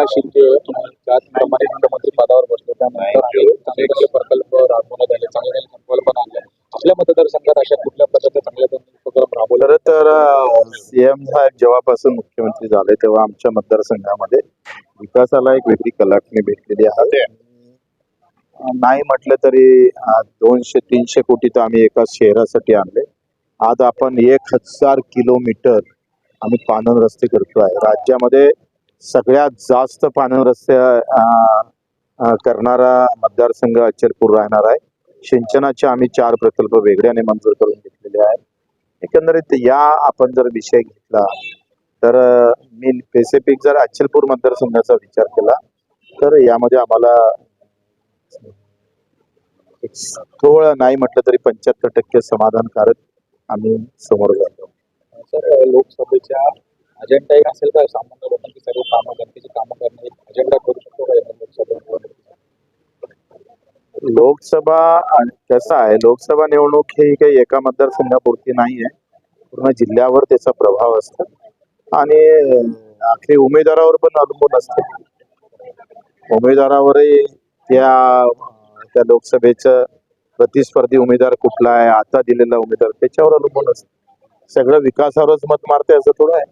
एकनाथ शिंदे त्याचप्रमाणे मुख्यमंत्री पदावर बसले. त्यानंतर अनेक चांगले चांगले प्रकल्प राबवण्यात आले. चांगले चांगले संकल्पना आणल्या आपल्या मतदारसंघात अशा कुठल्या प्रकारचे चांगले चांगले उपक्रम राबवले? तर सीएम साहेब जेव्हापासून मुख्यमंत्री झाले तेव्हा आमच्या मतदारसंघामध्ये विकासाला एक वेगळी कलाटणी भेटलेली आहे. नाही म्हटलं तरी दोनशे तीनशे कोटी तर आम्ही एका शहरासाठी आणले. आज आपण एक हजार किलोमीटर आम्ही पाणंद रस्ते करतो आहे. राज्यामध्ये सगळ्यात जास्त पाणंद रस्ते करणारा मतदारसंघ अचलपूर राहणार आहे. सिंचनाचे आम्ही चार प्रकल्प वेगळ्याने मंजूर करून घेतलेले आहेत. एकंदरीत या आपण जर विषय घेतला तर मी स्पेसिफिक जर अचलपूर मतदारसंघाचा विचार केला तर यामध्ये आम्हाला एक थोडं नाही म्हटलं तरी पंच्याहत्तर टक्के समाधानकारक आम्ही समोर जातो. सर लोकसभेच्या अजेंडा असेल का? सामान्य कामं जनतेची कामं करणे अजेंडा करू शकतो का लोकसभा लोकसभा कसं आहे लोकसभा निवडणूक ही काही एका मतदारसंघापुरती नाही आहे पूर्ण जिल्ह्यावर त्याचा प्रभाव असतो. आणि आखरी उमेदवारावर पण अवलंबून असते. उमेदवारावरही त्या त्या लोकसभेचं प्रतिस्पर्धी उमेदवार कुठला आहे आता दिलेला उमेदवार त्याच्यावर अवलंबून असतं. सगळं विकासावरच मत मारते असं थोडं आहे.